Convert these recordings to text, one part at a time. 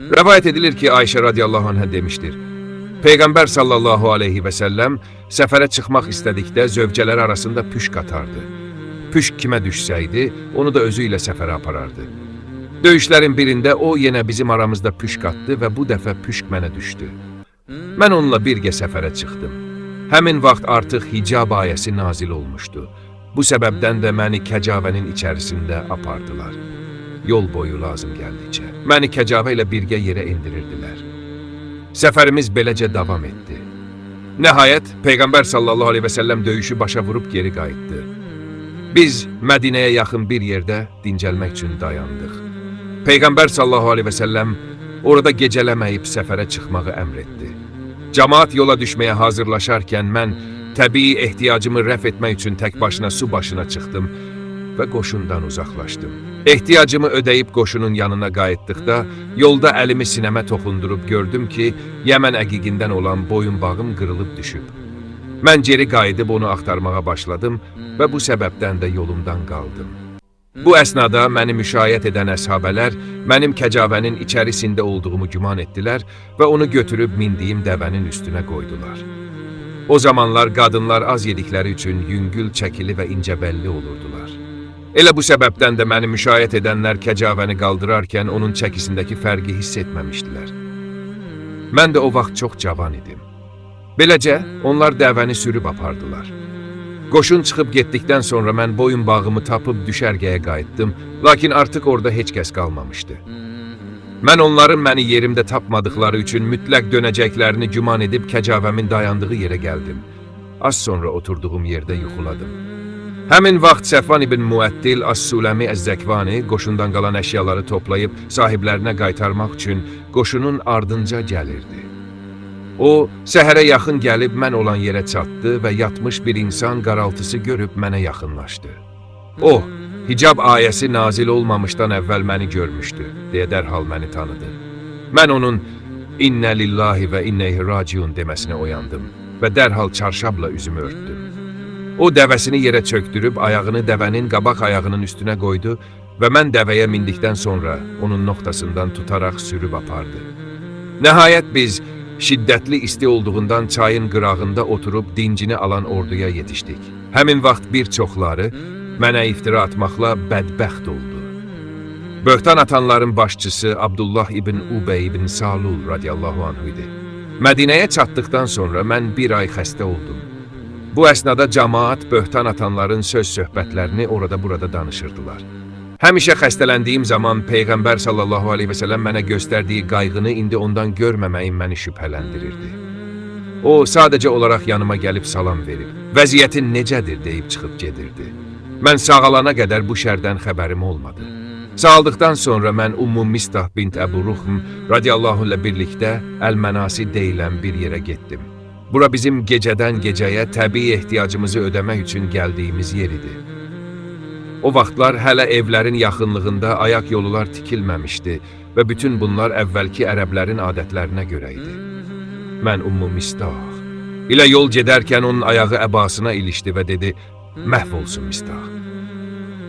Rivayet edilir ki Ayşe radıyallahu anh'a demiştir. Peygamber sallallahu aleyhi ve sellem sefere çıkmak istedikdə zövcələr arasında püşk atardı. Püşk kimə düşsəydi, onu da özü ilə səfərə aparardı. Döyüşlərin birində o yenə bizim aramızda püşk atdı və bu dəfə püşk mənə düşdü. Mən onunla birgə səfərə çıxdım. Həmin vaxt artıq hicab ayəsi nazil olmuşdu. Bu səbəbdən də məni kəcavənin içərisində apardılar. Yol boyu lazım gəldikcə. Məni kəcavə ilə birgə yerə indirirdilər. Səfərimiz beləcə davam etdi. Nəhayət, Peyğəmbər sallallahu aleyhi və səlləm döyüşü başa vurub geri qayıtdı. Biz Mədinəyə yaxın bir yerdə dincəlmək üçün dayandıq. Peyğəmbər sallallahu aleyhi və səlləm orada gecələməyib səfərə çıxmağı əmr etdi. Camaat yola düşməyə hazırlaşarkən mən təbii ehtiyacımı rəf etmək üçün tək başına su başına çıxdım və qoşundan uzaqlaşdım. Ehtiyacımı ödəyib qoşunun yanına qayıtdıqda yolda əlimi sinəmə toxundurub gördüm ki, Yəmən əqiqindən olan boyunbağım qırılıb düşüb. Mən geri qayıdıb onu axtarmağa başladım və bu səbəbdən də yolumdan qaldım. Bu əsnada məni müşayiət edən əshabələr mənim kəcavənin içərisində olduğumu güman etdilər və onu götürüb mindiyim dəvənin üstünə qoydular. O zamanlar qadınlar az yedikləri üçün yüngül, çəkili və incəbəlli olurdular. Elə bu səbəbdən də məni müşayiət edənlər kəcavəni qaldırarkən onun çəkisindəki fərqi hiss etməmişdilər. Mən də o vaxt çox cavan idim. Beləcə, onlar dəvəni sürüb apardılar. Qoşun çıxıb getdikdən sonra mən boyun bağımı tapıb düşərgəyə qayıtdım, lakin artıq orada heç kəs qalmamışdı. Mən onların məni yerimdə tapmadıkları üçün mütləq dönəcəklərini güman edib kəcavəmin dayandığı yerə gəldim. Az sonra oturduğum yerdə yuxuladım. Həmin vaxt Səfvan ibn Muəttil As-Suləmi Əz-Zəkvani qoşundan qalan əşyaları toplayıb sahiblərinə qaytarmaq üçün qoşunun ardınca gəlirdi. O, səhərə yaxın gəlib mən olan yerə çatdı və yatmış bir insan qaraltısı görüb mənə yaxınlaşdı. O, hicab ayəsi nazil olmamışdan əvvəl məni görmüşdü, deyə dərhal məni tanıdı. Mən onun İnnə lillahi və innəyhi raciun deməsinə oyandım və dərhal çarşabla üzümü örtdüm. O dəvəsini yerə çöktürüb ayağını dəvənin qabaq ayağının üstünə qoydu və mən dəvəyə mindikdən sonra onun noktasından tutaraq sürüb apardı. Nəhayət biz şiddətli isti olduğundan çayın qırağında oturub dincini alan orduya yetişdik. Həmin vaxt bir çoxları mənə iftira atmaqla bədbəxt oldu. Böhtan atanların başçısı Abdullah ibn Ubey ibn Salul radiyallahu anhu idi. Mədinəyə çatdıqdan sonra mən bir ay xəstə oldum. Bu əsnada cəmaat böhtan atanların söz söhbətlərini orada burada danışırdılar. Həmişə xəstələndiyim zaman Peyğəmbər sallallahu aleyhi və səlləm mənə göstərdiyi qayğını indi ondan görməməyim məni şübhələndirirdi. O, sadəcə olaraq yanıma gəlib salam verib, vəziyyətin necədir deyib çıxıb gedirdi. Mən sağalana qədər bu şərdən xəbərim olmadı. Sağaldıqdan sonra mən Ummu Mistah bint Əbu Ruhm radiyallahu ilə birlikdə Əl-Mənasi deyilən bir yerə getdim. Bura bizim gecədən gecəyə təbii ehtiyacımızı ödəmək üçün gəldiyimiz yer idi. O vaxtlar hələ evlərin yaxınlığında ayaq yolular tikilməmişdi və bütün bunlar əvvəlki ərəblərin adətlərinə görə idi. Mən Ummu Mistah ilə yol gedərkən onun ayağı əbasına ilişdi və dedi, məhv olsun Mistah.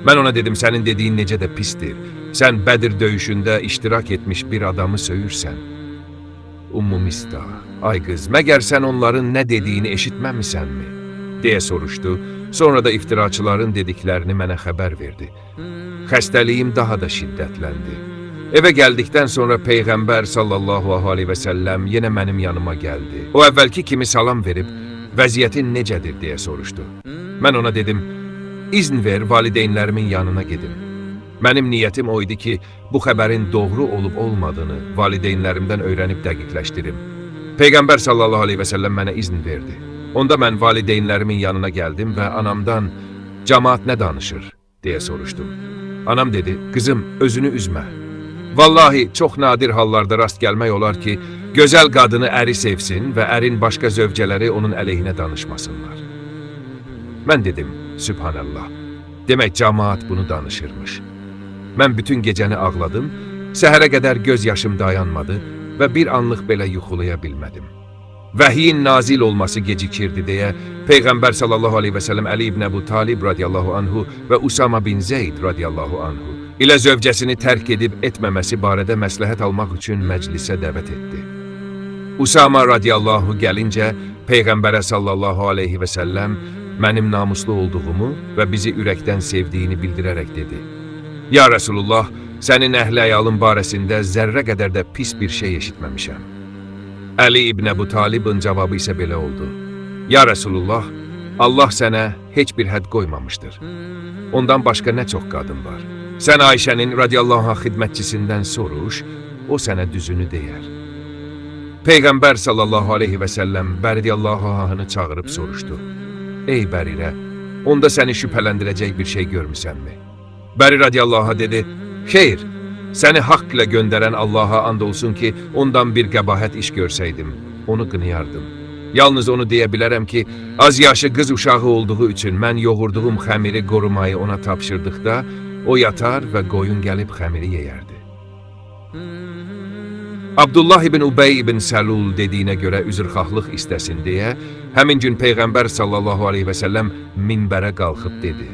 Mən ona dedim, sənin dediyin necə də pistir. Sən Bədir döyüşündə iştirak etmiş bir adamı söyürsən. Ummu Mistah, ay qız, məgər sən onların nə dediyini eşitməmisənmi? deyə soruşdu. Sonra da iftiraçıların dediklərini mənə xəbər verdi. Xəstəliyim daha da şiddətləndi. Evə gəldikdən sonra Peyğəmbər sallallahu aleyhi və səlləm yenə mənim yanıma gəldi. O əvvəlki kimi salam verib, vəziyyətin necədir deyə soruşdu. Mən ona dedim, izn ver valideynlərimin yanına gedim. Mənim niyyətim o idi ki, bu xəbərin doğru olub olmadığını valideynlərimdən öyrənib dəqiqləşdirim. Peyğəmbər sallallahu aleyhi və səlləm mənə izn verdi. Onda mən valideynlərimin yanına gəldim və anamdan cəmaat nə danışır deyə soruşdum. Anam dedi, qızım özünü üzmə. Vallahi çox nadir hallarda rast gəlmək olar ki, gözəl qadını əri sevsin və ərin başqa zövcələri onun əleyhinə danışmasınlar. Mən dedim, Sübhanallah. Demək cəmaat bunu danışırmış. Mən bütün gecəni ağladım, səhərə qədər göz yaşım dayanmadı və bir anlıq belə yuxulaya bilmədim. Vəhiyin nazil olması gecikirdi deyə Peyğəmbər sallallahu aleyhi və səlləm Əli ibn Əbu Talib radiyallahu anhu və Usama bin Zeyd radiyallahu anhu ilə zövcəsini tərk edib etməməsi barədə məsləhət almaq üçün məclisə dəvət etdi. Usama radiyallahu gəlincə Peyğəmbərə sallallahu aleyhi və səlləm mənim namuslu olduğumu və bizi ürəkdən sevdiyini bildirərək dedi. Ya Resulullah, sənin əhli əyalın barəsində zərrə qədər də pis bir şey eşitməmişəm. Əli ibn Əbu Talibin cavabı isə belə oldu. Ya Resulullah, Allah sənə heç bir hədd qoymamışdır. Ondan başqa nə çox qadın var. Sən Ayşənin radiyallahu anh xidmətçisindən soruş, o sənə düzünü deyər. Peyğəmbər sallallahu aleyhi və səlləm Bəridiyallahu anhını çağırıb soruşdu. Ey Bərirə, onda səni şübhələndirəcək bir şey görmüsənmi? Bəri radiyallahu anh dedi, Xeyr, səni haqq ilə göndərən Allaha and olsun ki, ondan bir qəbahət iş görsəydim, onu qınıyardım. Yalnız onu deyə bilərəm ki, az yaşı qız uşağı olduğu üçün mən yoğurduğum xəmiri qorumayı ona tapşırdıqda, o yatar və qoyun gəlib xəmiri yeyərdi. Abdullah ibn Ubey ibn Səlul dediyinə görə üzrxahlıq istəsin deyə, həmin gün Peyğəmbər sallallahu aleyhi və səlləm minbərə qalxıb dedi.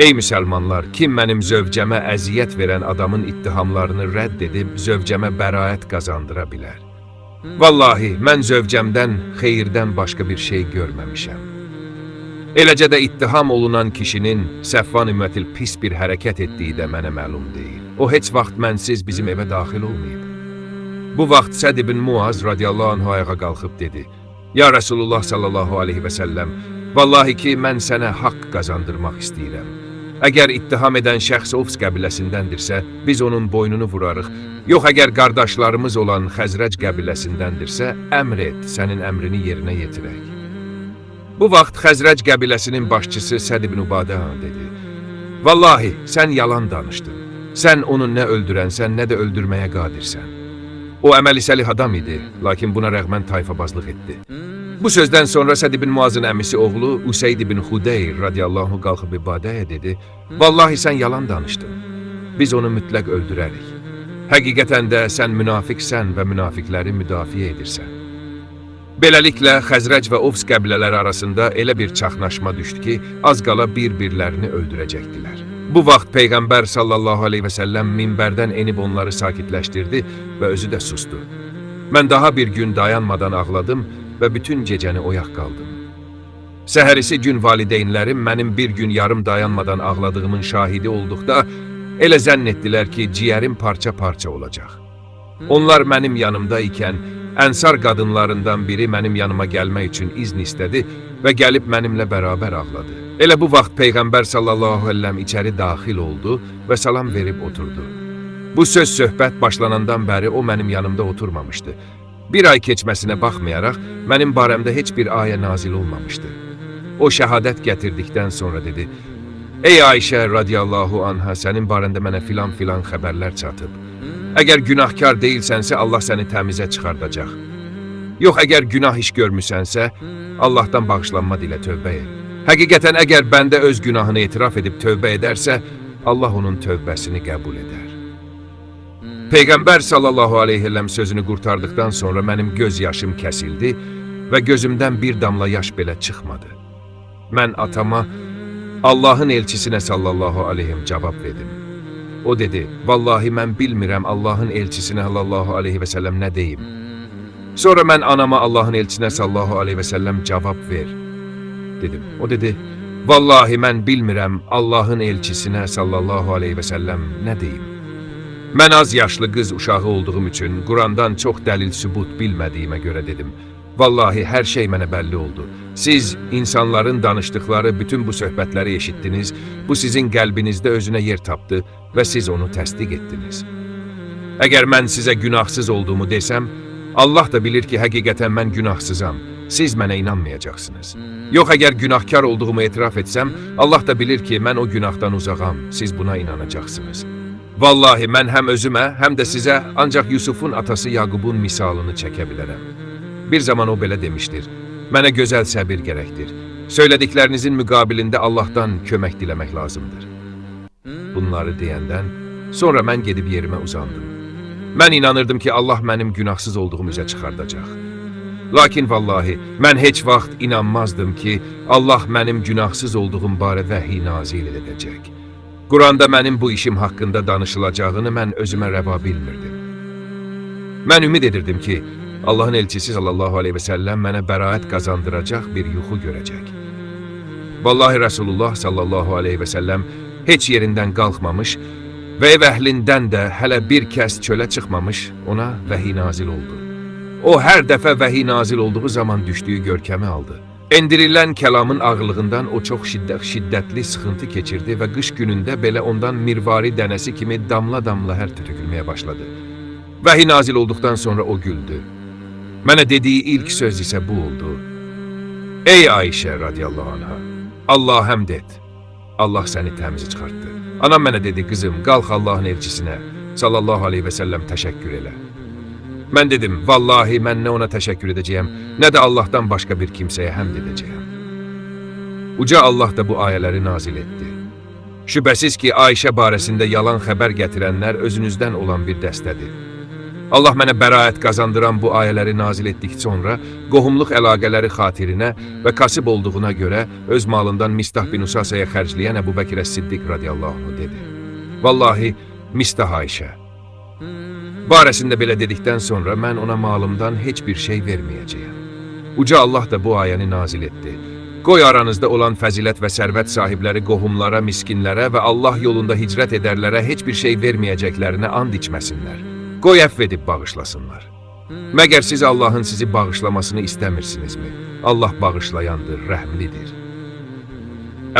Ey müsəlmanlar, kim mənim zövcəmə əziyyət verən adamın ittihamlarını rədd edib zövcəmə bəraət qazandıra bilər? Vallahi, mən zövcəmdən xeyirdən başqa bir şey görməmişəm. Eləcə də ittiham olunan kişinin Səfvan ümmətil pis bir hərəkət etdiyi də mənə məlum deyil. O heç vaxt mənsiz bizim evə daxil olmayıb. Bu vaxt Səd ibn Muaz radiyallahu anh ayağa qalxıb dedi. Ya Resulullah sallallahu aleyhi və səlləm, vallahi ki, mən sənə haqq qazandırmaq istəyirəm. Əgər ittiham edən şəxs Ofs qəbiləsindəndirsə, biz onun boynunu vurarıq. Yox, əgər qardaşlarımız olan Xəzrəc qəbiləsindəndirsə, əmr et, sənin əmrini yerinə yetirək. Bu vaxt Xəzrəc qəbiləsinin başçısı Səd ibn Ubadə dedi. Vallahi, sən yalan danışdın. Sən onu nə öldürənsən, nə də öldürməyə qadirsən. O əməli səlih adam idi, lakin buna rəğmən tayfabazlıq etdi. Bu sözdən sonra Səd ibn Muazın əmisi oğlu Useyd ibn Xudeyr radiyallahu qalxıb ibadəyə dedi, Vallahi sən yalan danışdın. Biz onu mütləq öldürərik. Həqiqətən də sən münafiqsən və münafiqləri müdafiə edirsən. Beləliklə, Xəzrəc və Ovs qəbilələri arasında elə bir çaxnaşma düşdü ki, az qala bir-birlərini öldürəcəkdilər. Bu vaxt Peyğəmbər sallallahu aleyhi və səlləm minbərdən enib onları sakitləşdirdi və özü də sustu. Mən daha bir gün dayanmadan ağladım və bütün gecəni oyaq qaldım. Səhərisi gün valideynlərim mənim bir gün yarım dayanmadan ağladığımın şahidi olduqda, elə zənn etdilər ki, ciyərim parça-parça olacaq. Onlar mənim yanımda ikən, ənsar qadınlarından biri mənim yanıma gəlmək üçün izn istədi və gəlib mənimlə bərabər ağladı. Elə bu vaxt Peyğəmbər sallallahu əleyhi içəri daxil oldu və salam verib oturdu. Bu söz söhbət başlanandan bəri o mənim yanımda oturmamışdı. Bir ay keçməsinə baxmayaraq, mənim barəmdə heç bir ayə nazil olmamışdı. O şəhadət gətirdikdən sonra dedi, Ey Ayşə radiyallahu anha, sənin barəndə mənə filan filan xəbərlər çatıb. Əgər günahkar deyilsənsə, Allah səni təmizə çıxardacaq. Yox, əgər günah iş görmüsənsə, Allahdan bağışlanma dilə tövbə et. Həqiqətən, əgər bəndə öz günahını etiraf edib tövbə edərsə, Allah onun tövbəsini qəbul edər. Peyğəmbər sallallahu aleyhi və səlləm sözünü qurtardıqdan sonra mənim göz yaşım kəsildi və gözümdən bir damla yaş belə çıxmadı. Mən atama, Allahın elçisinə sallallahu aleyhim cavab verdim. O dedi, vallahi mən bilmirəm Allahın elçisinə sallallahu aleyhi və səlləm nə deyim. Sonra mən anama Allahın elçisinə sallallahu aleyhi və səlləm cavab ver, dedim. O dedi, vallahi mən bilmirəm Allahın elçisinə sallallahu aleyhi və səlləm nə deyim. Mən az yaşlı qız uşağı olduğum üçün Qurandan çox dəlil sübut bilmədiyimə görə dedim. Vallahi hər şey mənə bəlli oldu. Siz insanların danışdıkları bütün bu söhbətləri eşitdiniz, bu sizin qəlbinizdə özünə yer tapdı və siz onu təsdiq etdiniz. Əgər mən sizə günahsız olduğumu desəm, Allah da bilir ki, həqiqətən mən günahsızam. Siz mənə inanmayacaqsınız. Yox, əgər günahkar olduğumu etiraf etsəm, Allah da bilir ki, mən o günahdan uzağam. Siz buna inanacaqsınız. Vallahi mən həm özümə, həm də sizə ancaq Yusufun atası Yaqubun misalını çəkə bilərəm. Bir zaman o belə demişdir. Mənə gözəl səbir gərəkdir. Söylədiklərinizin müqabilində Allahdan kömək diləmək lazımdır. Bunları deyəndən sonra mən gedib yerimə uzandım. Mən inanırdım ki, Allah mənim günahsız olduğum üzə çıxardacaq. Lakin vallahi, mən heç vaxt inanmazdım ki, Allah mənim günahsız olduğum barə vəhiy nazil edəcək. Quranda mənim bu işim haqqında danışılacağını mən özümə rəva bilmirdim. Mən ümid edirdim ki, Allahın elçisi sallallahu aleyhi və səlləm mənə bəraət qazandıracaq bir yuxu görəcək. Vallahi Resulullah sallallahu aleyhi və səlləm heç yerindən qalxmamış və ev əhlindən də hələ bir kəs çölə çıxmamış ona vəhi nazil oldu. O hər dəfə vəhi nazil olduğu zaman düşdüyü görkəmi aldı. Endirilən kəlamın ağırlığından o çox şiddət, şiddətli sıxıntı keçirdi və qış günündə belə ondan mirvari dənəsi kimi damla-damla hər tökülməyə başladı. Vəhi nazil olduqdan sonra o güldü. Mənə dediyi ilk söz isə bu oldu. Ey Ayşə radiyallahu anha, Allah həmd et. Allah səni təmiz çıxartdı. Anam mənə dedi, qızım, qalx Allahın elçisinə, sallallahu aleyhi və səlləm təşəkkür elə. Mən dedim, vallahi mən nə ona təşəkkür edəcəyəm, nə də Allahdan başqa bir kimsəyə həmd edəcəyəm. Uca Allah da bu ayələri nazil etdi. Şübhəsiz ki, Ayşə barəsində yalan xəbər gətirənlər özünüzdən olan bir dəstədir. Allah mənə bəraət qazandıran bu ayələri nazil etdikcə sonra qohumluq əlaqələri xatirinə və kasıb olduğuna görə öz malından Mistah bin Usasaya xərcləyən Əbu Bəkirə Siddiq radiyallahu dedi. Vallahi Mistah Ayşə. Barəsində belə dedikdən sonra mən ona malımdan heç bir şey verməyəcəyəm. Uca Allah da bu ayəni nazil etdi. Qoy aranızda olan fəzilət və sərvət sahibləri qohumlara, miskinlərə və Allah yolunda hicrət edərlərə heç bir şey verməyəcəklərinə and içməsinlər. Qoy əfv edib bağışlasınlar. Məgər siz Allahın sizi bağışlamasını istəmirsinizmi? Allah bağışlayandır, rəhmlidir.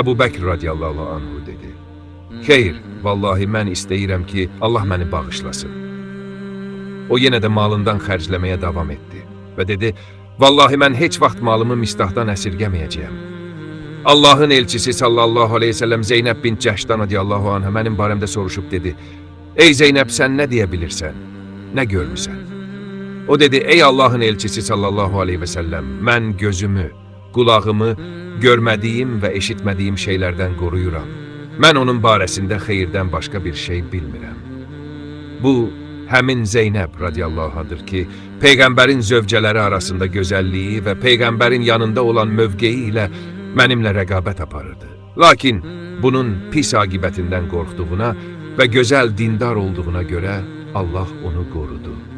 Əbu Bəkr radiyallahu anhu dedi. Xeyr, vallahi mən istəyirəm ki, Allah məni bağışlasın. O yenə də malından xərcləməyə davam etdi və dedi, Vallahi mən heç vaxt malımı mistahdan əsirgəməyəcəyəm. Allahın elçisi sallallahu aleyhi ve sellem Zeynəb bin Cəhşdan radiyallahu anhə mənim barəmdə soruşub dedi, Ey Zeynəb, sən nə deyə bilirsən? Nə görmüsən? O dedi, ey Allahın elçisi sallallahu aleyhi və səlləm, mən gözümü, qulağımı görmədiyim və eşitmədiyim şeylərdən qoruyuram. Mən onun barəsində xeyirdən başqa bir şey bilmirəm. Bu, həmin Zeynəb radiyallahu anhdır ki, Peyğəmbərin zövcələri arasında gözəlliyi və Peyğəmbərin yanında olan mövqeyi ilə mənimlə rəqabət aparırdı. Lakin bunun pis aqibətindən qorxduğuna və gözəl dindar olduğuna görə Allah onu qorudu.